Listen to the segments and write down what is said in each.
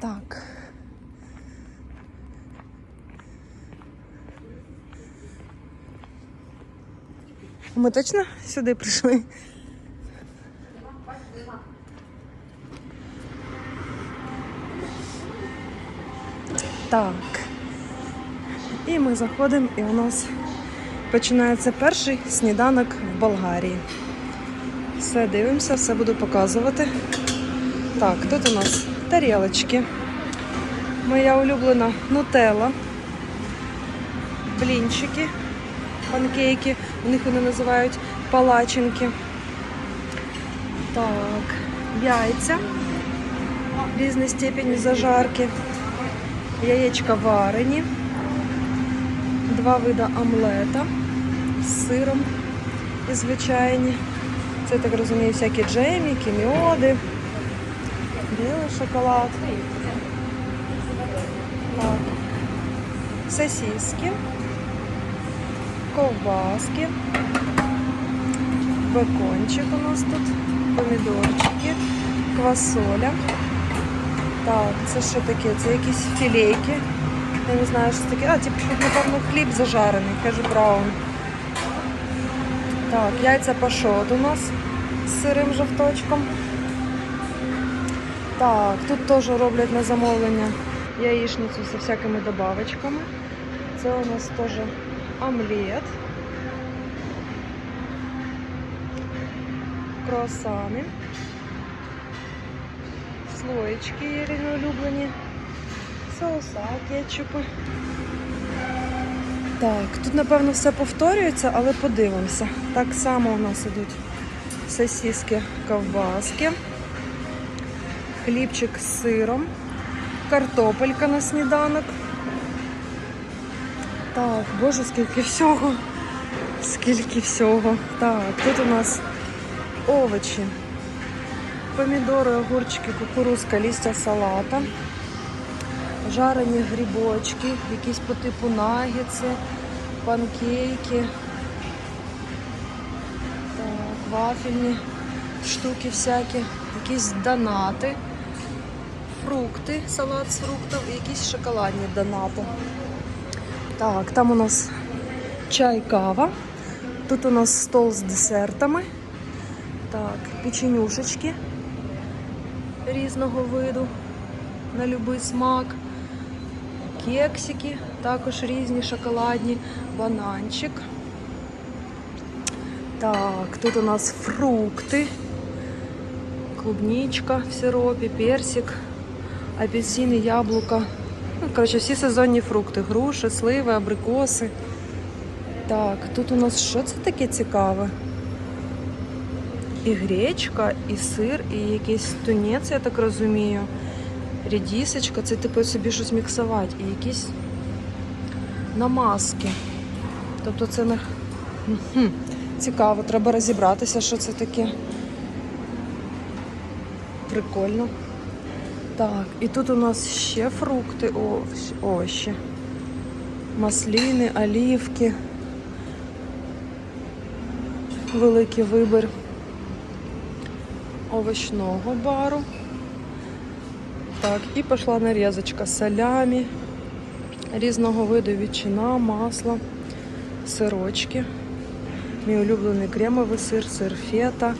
Так. Ми точно сюди прийшли? Так. І ми заходимо, і у нас починається перший сніданок в Болгарії. Все дивимося, все буду показувати. Так, тут у нас тарілочки. Моя улюблена нутелла. Блінчики, панкейки. У них вони називають палачинки. Так, яйця різної степені зажарки. Яєчка варені. Два вида омлета з сиром і звичайні. Це, так розумію, всякі джеміки, міоди, білий шоколад. Так. Сосиски, ковбаски, бекончик у нас тут, помідорчики, квасоля. Так, це що таке? Це якісь філейки. Я не знаю, що таке. А, типу, напевно, хліб зажарений, каже браун. Так, яйця пашот у нас з сирим жовточком. Так, тут теж роблять на замовлення яєчницю зі всякими добавочками. Це у нас теж омлет. Круасани. Слоєчки Ірини улюблені. Соуса, кетчупи. Так, тут, напевно, все повторюється, але подивимося. Так само у нас ідуть сосиски, ковбаски, хлібчик з сиром, картопелька на сніданок. Так, боже, скільки всього. Скільки всього. Так, тут у нас овочі. Помідори, огурчики, кукурузка, листя салата, жарені грибочки, якісь по типу нагетси, панкейки, так, вафельні штуки всякі, якісь донати, фрукти, салат з фруктів і якісь шоколадні донати. Так, там у нас чай, кава. Тут у нас стол з десертами. Так, печенюшечки різного виду на будь-який смак. Кексики, також різні шоколадні, бананчик. Так, тут у нас фрукти, клубничка в сиропі, персик, апельсини, яблука. Ну, коротше, всі сезонні фрукти. Груші, сливи, абрикоси. Так, тут у нас що це таке цікаве? І гречка, і сир, і якийсь тунець, я так розумію. Рідісочка, це типу собі щось міксувати. І якісь намазки. Тобто це не цікаво, треба розібратися, що це таке. Прикольно. Так, і тут у нас ще фрукти, овощі. Масліни, олівки. Великий вибір овочного бару. Так, і пішла нарізочка салямі, різного виду ветчина, масло, сирочки. Мій улюблений кремовий сир, сир фета,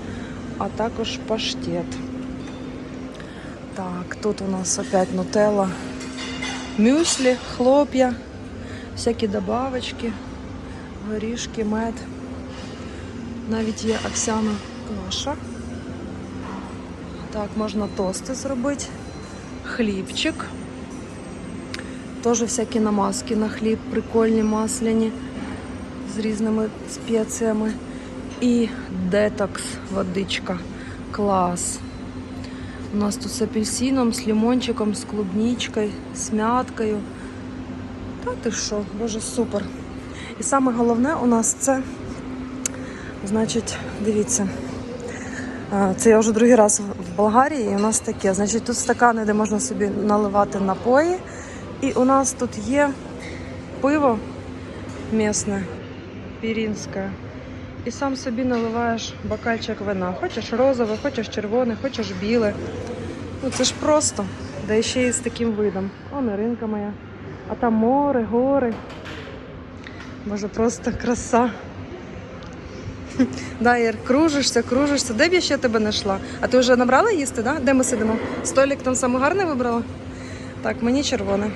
а також паштет. Так, тут у нас опять нутелла, мюслі, хлоп'я, всякі добавочки, горішки, мед. Навіть є овсяна каша. Так, можна тости зробити, хлібчик. Теж всякі намазки на хліб, прикольні масляні з різними спеціями. І детокс, водичка. Клас. У нас тут з апельсином, з лимончиком, з клубничкою, з мяткою. Та ти що, боже, супер. І саме головне у нас це, значить, дивіться. Це я вже другий раз в Болгарії, і у нас таке. Значить, тут стакани, де можна собі наливати напої. І у нас тут є пиво місне, пірінське. І сам собі наливаєш бокальчик вина. Хочеш розове, хочеш червоне, хочеш біле. Ну це ж просто. Да ще й з таким видом. О, Неринка моя. А там море, гори. Боже, просто краса. Да, кружишся, кружишся. Де б я ще тебе знайшла? А ти вже набрала їсти, да? Де ми сидимо? Столик там саме гарний вибрала? Так, мені червоне.